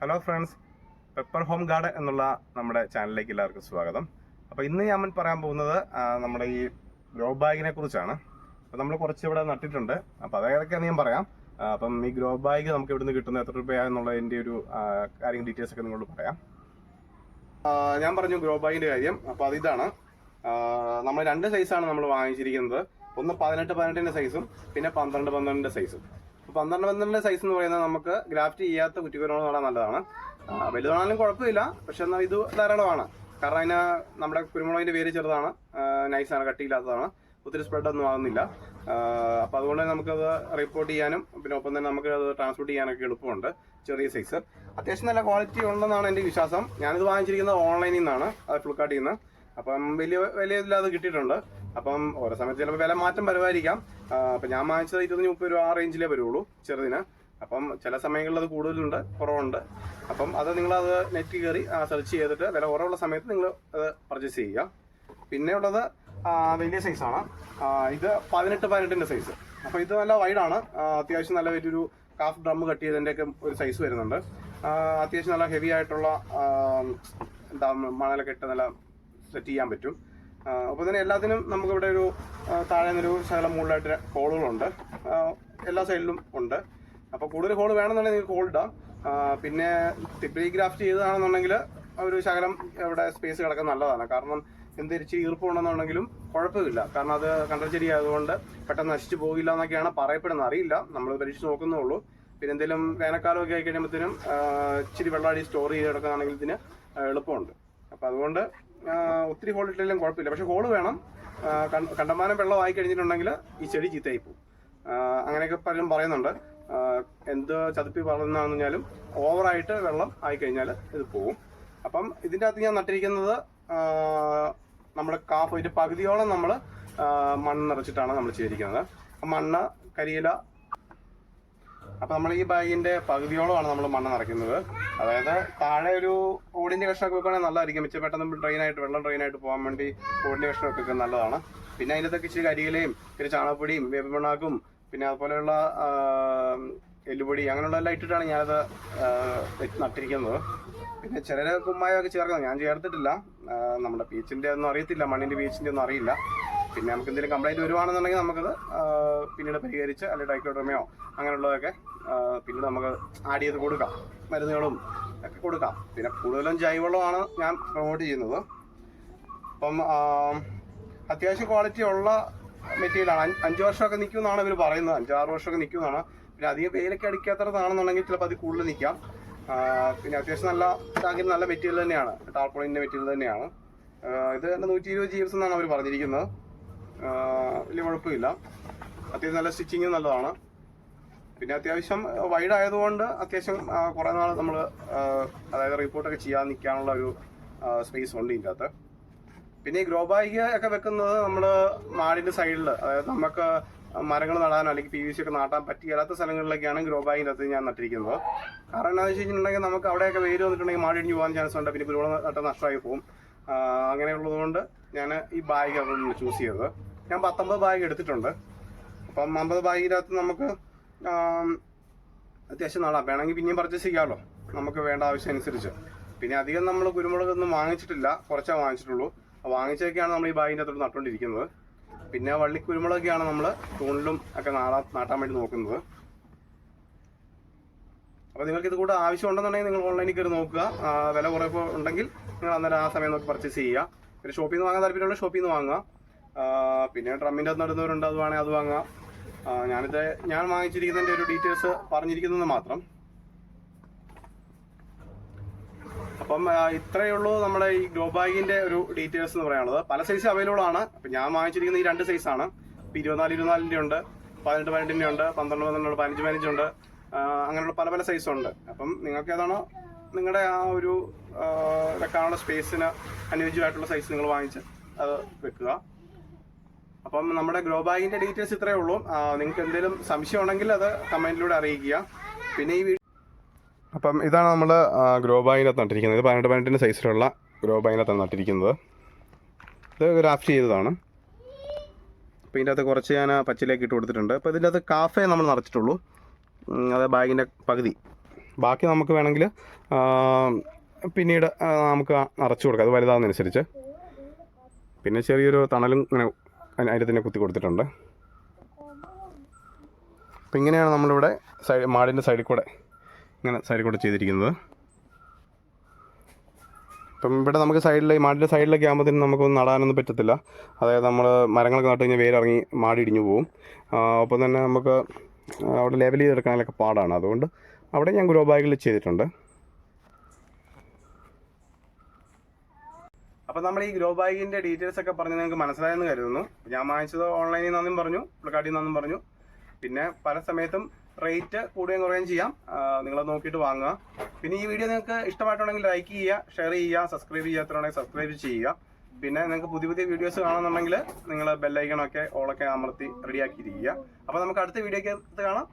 Hello friends pepper home garden എന്നുള്ള നമ്മുടെ ചാനലിലേക്ക് എല്ലാവർക്കും സ്വാഗതം. അപ്പോൾ ഇന്ന് ഞാൻ പറയാൻ പോകുന്നത് നമ്മുടെ ഈ ഗ്രോ ബാഗിനെ കുറിച്ചാണ്. അപ്പോൾ നമ്മൾ കുറച്ച് ഇവിടെ നട്ടിട്ടുണ്ട്. അപ്പോൾ അതേതൊക്കെയാണെന്ന് ഞാൻ പറയാം. അപ്പം ഈ ഗ്രോ ബാഗ് നമുക്ക് ഇവിടുന്ന് കിട്ടുന്ന എത്ര രൂപയാണെന്നുള്ളതിന്റെ ഒരു ആ, കാര്യം ഡീറ്റെയിൽസ് ഒക്കെ നിങ്ങളോട് പറയാം. ഞാൻ പറഞ്ഞു ഗ്രോ ബാഗിന്റെ കാര്യം. അപ്പോൾ അതിതാണ് നമ്മൾ രണ്ട് സൈസാണ് നമ്മൾ വാങ്ങിച്ചിരിക്കുന്നത്. ഒന്ന് പതിനെട്ട് പതിനെട്ടിന്റെ സൈസും പിന്നെ പന്ത്രണ്ട് പന്ത്രണ്ടിന്റെ സൈസും പന്ത്രണ്ട് പന്ത്രണ്ട് സൈസ് എന്ന് പറയുന്നത് നമുക്ക് ഗ്രാഫ്റ്റ് ചെയ്യാത്ത കുറ്റിക്കുരുമുളക് നടാൻ നല്ലതാണ്. വലുതാണെങ്കിലും കുഴപ്പമില്ല പക്ഷെ എന്നാൽ ഇത് ധാരാളമാണ്. കാരണം അതിന് നമ്മുടെ കുരുമുളകിന്റെ വേര് ചെറുതാണ് നൈസാണ് കട്ടിയില്ലാത്തതാണ്. ഒത്തിരി സ്പ്രെഡ് ഒന്നും ആകുന്നില്ല അപ്പോൾ അതുകൊണ്ട് നമുക്കത് റിപ്പോർട്ട് ചെയ്യാനും പിന്നെ ഒപ്പം തന്നെ നമുക്ക് അത് ട്രാൻസ്പോർട്ട് ചെയ്യാനൊക്കെ എളുപ്പമുണ്ട് ചെറിയ സൈസ് അത്യാവശ്യം നല്ല ക്വാളിറ്റി ഉണ്ടെന്നാണ് എന്റെ വിശ്വാസം. ഞാനിത് വാങ്ങിച്ചിരിക്കുന്നത് ഓൺലൈനിൽ നിന്നാണ് അത് ഫ്ലിപ്കാർട്ടിൽ നിന്ന് അപ്പം വലിയ വലിയ ഇതിലത് കിട്ടിയിട്ടുണ്ട്. അപ്പം ഓരോ സമയത്ത് ചിലപ്പോൾ വില മാറ്റം വരുമായിരിക്കാം. അപ്പൊ അപ്പം ഞാൻ വാങ്ങിച്ചത് ഇരുപത് മുപ്പത് രൂപ ആ റേഞ്ചിലേ വരുള്ളൂ ചെറുതിന്. അപ്പം ചില സമയങ്ങളിൽ അത് കൂടുതലുണ്ട് കുറവുണ്ട്. അപ്പം അത് നിങ്ങൾ അത് നെറ്റ് കയറി സെർച്ച് ചെയ്തിട്ട് വില കുറവുള്ള സമയത്ത് നിങ്ങൾ അത് പർച്ചേസ് ചെയ്യുക. പിന്നെ ഉള്ളത് വലിയ സൈസാണ് ഇത് പതിനെട്ട് പതിനെട്ടിന്റെ സൈസ് അപ്പോൾ ഇത് നല്ല വൈഡാണ് അത്യാവശ്യം നല്ല വലിയൊരു കാഫ് ഡ്രം കട്ട് ചെയ്തതിന്റെയൊക്കെ ഒരു സൈസ് വരുന്നുണ്ട്. അത്യാവശ്യം നല്ല ഹെവി ആയിട്ടുള്ള എന്താ മണലൊക്കെ ഇട്ട് നല്ല സെറ്റ് ചെയ്യാൻ പറ്റും. അപ്പോൾ തന്നെ എല്ലാത്തിനും നമുക്കിവിടെ ഒരു താഴെ നിന്നൊരു ശകലം മുകളിലായിട്ട് ഹോളുകളുണ്ട്. എല്ലാ സൈഡിലും ഉണ്ട്. അപ്പോൾ കൂടുതൽ ഹോൾ വേണമെന്നുണ്ടെങ്കിൽ നിങ്ങൾക്ക് ഹോൾ ഇടാം. പിന്നെ ടിപ്പിലി ഗ്രാഫ്റ്റ് ചെയ്തതാണെന്നുണ്ടെങ്കിൽ ഒരു ശകലം ഇവിടെ സ്പേസ് കിടക്കാൻ നല്ലതാണ്. കാരണം എന്തിരിച്ച് ഈർപ്പമുണ്ടെന്നുണ്ടെങ്കിലും കുഴപ്പമില്ല. കാരണം അത് കണ്ടച്ചെടി ആയതുകൊണ്ട് പെട്ടെന്ന് നശിച്ചു പോകില്ല എന്നൊക്കെയാണ് പറയപ്പെടുന്നത്. അറിയില്ല. നമ്മൾ പരീക്ഷിച്ച് നോക്കുന്നേ ഉള്ളൂ. പിന്നെ എന്തെങ്കിലും വേനൽക്കാലമൊക്കെ ആയി കഴിയുമ്പോഴത്തേനും ഇച്ചിരി വെള്ളമടി സ്റ്റോർ ചെയ്ത് കിടക്കുകയാണെങ്കിൽ ഇതിന് എളുപ്പമുണ്ട്. അപ്പം അതുകൊണ്ട് ഒത്തിരി ഹോൾ ഇട്ടില്ലെങ്കിലും കുഴപ്പമില്ല. പക്ഷെ ഹോൾ വേണം. കണ്ടമാനം വെള്ളം ആയി കഴിഞ്ഞിട്ടുണ്ടെങ്കിൽ ഈ ചെടി ചീത്തയായി പോകും. അങ്ങനെയൊക്കെ പലരും പറയുന്നുണ്ട്. എന്ത് ചതുപ്പി വളർന്നാന്ന് പറഞ്ഞാലും ഓവറായിട്ട് വെള്ളം ആയി കഴിഞ്ഞാൽ ഇത് പോകും അപ്പം ഇതിന്റെ അകത്ത് ഞാൻ നട്ടിരിക്കുന്നത് നമ്മുടെ കാഫ് ഇതിന്റെ പകുതിയോളം നമ്മൾ മണ്ണ് നിറച്ചിട്ടാണ് നമ്മൾ ചെയ്തിരിക്കുന്നത്. മണ്ണ് കരിയില അപ്പൊ നമ്മൾ ഈ ബാഗിന്റെ പകുതിയോളമാണ് നമ്മൾ മണ്ണ് നിറയ്ക്കുന്നത്. അതായത് താഴെ ഒരു ഓടിന്റെ കഷ്ണമൊക്കെ വെക്കുകയാണെങ്കിൽ നല്ലതായിരിക്കും. മിച്ചം പെട്ടെന്ന് ഡ്രെയിൻ ആയിട്ട് വെള്ളം ഡ്രെയിൻ ആയിട്ട് പോകാൻ വേണ്ടി ഓടിന്റെ കഷ്ണമൊക്കെ നല്ലതാണ്. പിന്നെ അതിനകത്തൊക്കെ ഇച്ചിരി കരിയിലയും ഇച്ചിരി ചാണകപ്പൊടിയും വേപ്പിമണ്ണാക്കും പിന്നെ അതുപോലെയുള്ള എല്ലുപൊടി അങ്ങനെയുള്ള എല്ലാം ഇട്ടിട്ടാണ് ഞാനത് നട്ടിരിക്കുന്നത്. പിന്നെ ചിലര് കുമ്മായൊക്കെ ചേർക്കുന്നത് ഞാൻ ചേർത്തിട്ടില്ല. നമ്മുടെ പീച്ചിന്റെ ഒന്നും അറിയത്തില്ല. മണ്ണിന്റെ പീച്ചിന്റെ ഒന്നും അറിയില്ല. പിന്നെ നമുക്ക് എന്തെങ്കിലും കംപ്ലൈന്റ് വരുവാണെന്നുണ്ടെങ്കിൽ നമുക്കത് പിന്നീട് പരിഹരിച്ച് അല്ലെങ്കിൽ ഡൈക്ലോഡ്രമയോ അങ്ങനെയുള്ളതൊക്കെ പിന്നീട് നമുക്ക് ആഡ് ചെയ്ത് കൊടുക്കാം. മരുന്നുകളും ഒക്കെ കൊടുക്കാം. പിന്നെ കൂടുതലും ജൈവവളമാണ് ഞാൻ പ്രൊമോട്ട് ചെയ്യുന്നത്. അപ്പം അത്യാവശ്യം ക്വാളിറ്റി ഉള്ള മെറ്റീരിയലാണ് അഞ്ച് വർഷമൊക്കെ നിൽക്കുമെന്നാണ് ഇവർ പറയുന്നത്. അഞ്ചാറ് വർഷമൊക്കെ നിൽക്കുമെന്നാണ് പിന്നെ അധികം വെയിലൊക്കെ അടിക്കാത്തതാണെന്നുണ്ടെങ്കിൽ ചിലപ്പോൾ അത് കൂടുതൽ നിൽക്കാം പിന്നെ അത്യാവശ്യം നല്ല ടാങ്കിൽ നല്ല മെറ്റീരിയൽ തന്നെയാണ്. ടാർപോളിന്റെ മെറ്റീരിയൽ തന്നെയാണ്. ഇത് നൂറ്റി ഇരുപത് ജീവസ് എന്നാണ് അവർ പറഞ്ഞിരിക്കുന്നത്. വലിയ കുഴപ്പമില്ല. അത്യാവശ്യം നല്ല സ്റ്റിച്ചിങ് നല്ലതാണ്. പിന്നെ അത്യാവശ്യം വൈഡ് ആയതുകൊണ്ട് അത്യാവശ്യം കുറേ നാൾ നമ്മൾ അതായത് റിപ്പോർട്ടൊക്കെ ചെയ്യാൻ നിൽക്കാനുള്ള ഒരു സ്പേസ് ഉണ്ട് ഇതിന്റെ അകത്ത് പിന്നെ ഈ ഗ്രോ ബാഗ് ഒക്കെ വെക്കുന്നത് നമ്മൾ മാടിന്റെ സൈഡിൽ അതായത് നമുക്ക് മരങ്ങൾ നടാനോ അല്ലെങ്കിൽ പി വി സി ഒക്കെ നാട്ടാൻ പറ്റിയാത്ത സ്ഥലങ്ങളിലൊക്കെയാണ് ഗ്രോ ബാഗിന്റെ അകത്ത് ഞാൻ നട്ടിരിക്കുന്നത്. കാരണം എന്താണെന്ന് വെച്ച് കഴിഞ്ഞിട്ടുണ്ടെങ്കിൽ നമുക്ക് അവിടെയൊക്കെ വെയിൽ വന്നിട്ടുണ്ടെങ്കിൽ മാടി പോകാൻ ചാൻസ് ഉണ്ട്. പിന്നെ കുരുവളം നട്ട നഷ്ടമായി പോകും അങ്ങനെയുള്ളതുകൊണ്ട് ഞാൻ ഈ ബാഗ് ചൂസ് ചെയ്തത്. ഞാൻ പത്തൊമ്പത് ബാഗ് എടുത്തിട്ടുണ്ട്. അപ്പം അമ്പത് ബാഗിനകത്ത് നമുക്ക് അത്യാവശ്യം നടാം വേണമെങ്കിൽ പിന്നെയും പർച്ചേസ് ചെയ്യാമല്ലോ നമുക്ക് വേണ്ട ആവശ്യം അനുസരിച്ച്. പിന്നെ അധികം നമ്മൾ കുരുമുളകൊന്നും വാങ്ങിച്ചിട്ടില്ല. കുറച്ചേ വാങ്ങിച്ചിട്ടുള്ളൂ. വാങ്ങിച്ചൊക്കെയാണ് നമ്മൾ ഈ ബാഗിന്റെ അകത്തോട്ട് നട്ടുകൊണ്ടിരിക്കുന്നത് പിന്നെ വള്ളി കുരുമുളകൊക്കെയാണ് നമ്മൾ തൂണിലും ഒക്കെ നാടാ നാട്ടാൻ വേണ്ടി നോക്കുന്നത്. അപ്പോൾ നിങ്ങൾക്ക് ഇത് കൂടെ ആവശ്യമുണ്ടെന്നുണ്ടെങ്കിൽ നിങ്ങൾ ഓൺലൈനിൽ കയറി നോക്കുക. വില കുറവ് ഉണ്ടെങ്കിൽ നിങ്ങൾ അന്നേരം ആ സമയം നോക്കി പർച്ചേസ് ചെയ്യുക. പിന്നെ ഷോപ്പിൽ നിന്ന് വാങ്ങാൻ താല്പര്യമുള്ള ഷോപ്പിൽ നിന്ന് വാങ്ങുക. പിന്നെ ഡ്രമ്മിന്റെ അത് നടുന്നവരുണ്ട് അത് വേണേൽ അത് വാങ്ങാം. ഞാനിത് ഞാൻ വാങ്ങിച്ചിരിക്കുന്നതിന്റെ ഒരു ഡീറ്റെയിൽസ് പറഞ്ഞിരിക്കുന്നത് മാത്രം. അപ്പം ഇത്രയേ ഉള്ളൂ നമ്മുടെ ഈ ഗ്ലോ ബാഗിന്റെ ഒരു ഡീറ്റെയിൽസ് എന്ന് പറയാനുള്ളത്. പല സൈസ് അവൈലബിൾ ആണ്. അപ്പം ഞാൻ വാങ്ങിച്ചിരിക്കുന്ന ഈ രണ്ട് സൈസാണ് ഇപ്പം ഇരുപത്തിനാല് ഇരുപത്തിനാലിന്റെ ഉണ്ട്. പതിനെട്ട് പതിനെട്ടിന്റെ ഉണ്ട്. പന്ത്രണ്ട് പന്ത്രണ്ട് പതിനഞ്ച് പതിനഞ്ചുണ്ട് ഉണ്ട്. അങ്ങനെയുള്ള പല പല സൈസ് ഉണ്ട്. അപ്പം നിങ്ങൾക്ക് ഏതാണോ നിങ്ങളുടെ ആ ഒരു വെക്കാനുള്ള സ്പേസിന് അനുയോജ്യമായിട്ടുള്ള സൈസ് നിങ്ങൾ വാങ്ങിച്ച് അത് വെക്കുക. അപ്പം നമ്മുടെ ഗ്രോ ബാഗിന്റെ ഡീറ്റെയിൽസ് ഇത്രയേ ഉള്ളൂ. നിങ്ങൾക്ക് എന്തെങ്കിലും സംശയം ഉണ്ടെങ്കിൽ അത് കമന്റിലൂടെ അറിയിക്കുക. പിന്നെ ഈ അപ്പം ഇതാണ് നമ്മൾ ഗ്രോ ബാഗിനകത്ത് നട്ടിരിക്കുന്നത്. ഇത് പതിനെട്ട് പതിനെട്ടിന്റെ സൈസിലുള്ള ഗ്രോ ബാഗിനകത്താണ് നട്ടിരിക്കുന്നത്. ഇത് ഗ്രാഫ്റ്റ് ചെയ്തതാണ്. അപ്പോൾ ഇതിന്റെ അകത്ത് കുറച്ച് ഞാൻ പച്ചിലേക്ക് ഇട്ട് കൊടുത്തിട്ടുണ്ട്. അപ്പോൾ ഇതിന്റെ അകത്ത് കാഫേ നമ്മൾ നിറച്ചിട്ടുള്ളൂ. അത് ബാഗിന്റെ പകുതി. ബാക്കി നമുക്ക് വേണമെങ്കിൽ പിന്നീട് നമുക്ക് നിറച്ച് കൊടുക്കാം. അത് വലുതാകുന്നതനുസരിച്ച് പിന്നെ ചെറിയൊരു തണലും ഇങ്ങനെ അതിൽ തന്നെ കുത്തി കൊടുത്തിട്ടുണ്ട്. അപ്പം ഇങ്ങനെയാണ് നമ്മളിവിടെ സൈഡ് മാടിന്റെ സൈഡിൽ കൂടെ ഇങ്ങനെ സൈഡിൽ കൂടെ ചെയ്തിരിക്കുന്നത്. ഇപ്പം ഇവിടെ നമുക്ക് സൈഡിൽ മാടിന്റെ സൈഡിലൊക്കെ ആകുമ്പോഴത്തേനും നമുക്കൊന്നും നടാനൊന്നും പറ്റത്തില്ല. അതായത് നമ്മൾ മരങ്ങളൊക്കെ നട്ട് കഴിഞ്ഞാൽ വേരിറങ്ങി മാടി ഇടിഞ്ഞു പോകും ഒപ്പം തന്നെ നമുക്ക് അവിടെ ലെവൽ ചെയ്തെടുക്കാനൊക്കെ പാടാണ്. അതുകൊണ്ട് അവിടെ ഞാൻ ഗ്രോ ബാഗിൽ ചെയ്തിട്ടുണ്ട്. അപ്പോൾ നമ്മൾ ഈ ഗ്രോ ബാഗിന്റെ ഡീറ്റെയിൽസ് ഒക്കെ പറഞ്ഞ് നിങ്ങൾക്ക് മനസ്സിലായെന്ന് കരുതുന്നു. ഞാൻ വാങ്ങിച്ചത് ഓൺലൈനിൽ നിന്നും പറഞ്ഞു ഫ്ലിപ്കാർട്ടിൽ നിന്നും പറഞ്ഞു. പിന്നെ പല സമയത്തും റേറ്റ് കൂടുകയും കുറയുകയും ചെയ്യാം. നിങ്ങൾ നോക്കിയിട്ട് വാങ്ങുക. പിന്നെ ഈ വീഡിയോ നിങ്ങൾക്ക് ഇഷ്ടമായിട്ടുണ്ടെങ്കിൽ ലൈക്ക് ചെയ്യുക ഷെയർ ചെയ്യുക സബ്സ്ക്രൈബ് ചെയ്യാത്തവരുണ്ടെങ്കിൽ സബ്സ്ക്രൈബ് ചെയ്യുക. പിന്നെ നിങ്ങൾക്ക് പുതിയ പുതിയ വീഡിയോസ് കാണുന്നുണ്ടെങ്കിൽ നിങ്ങൾ ബെല്ലൈക്കണൊക്കെ ഓളൊക്കെ അമർത്തി റെഡിയാക്കിയിരിക്കുക. അപ്പോൾ നമുക്ക് അടുത്ത വീഡിയോക്ക് കാണാം.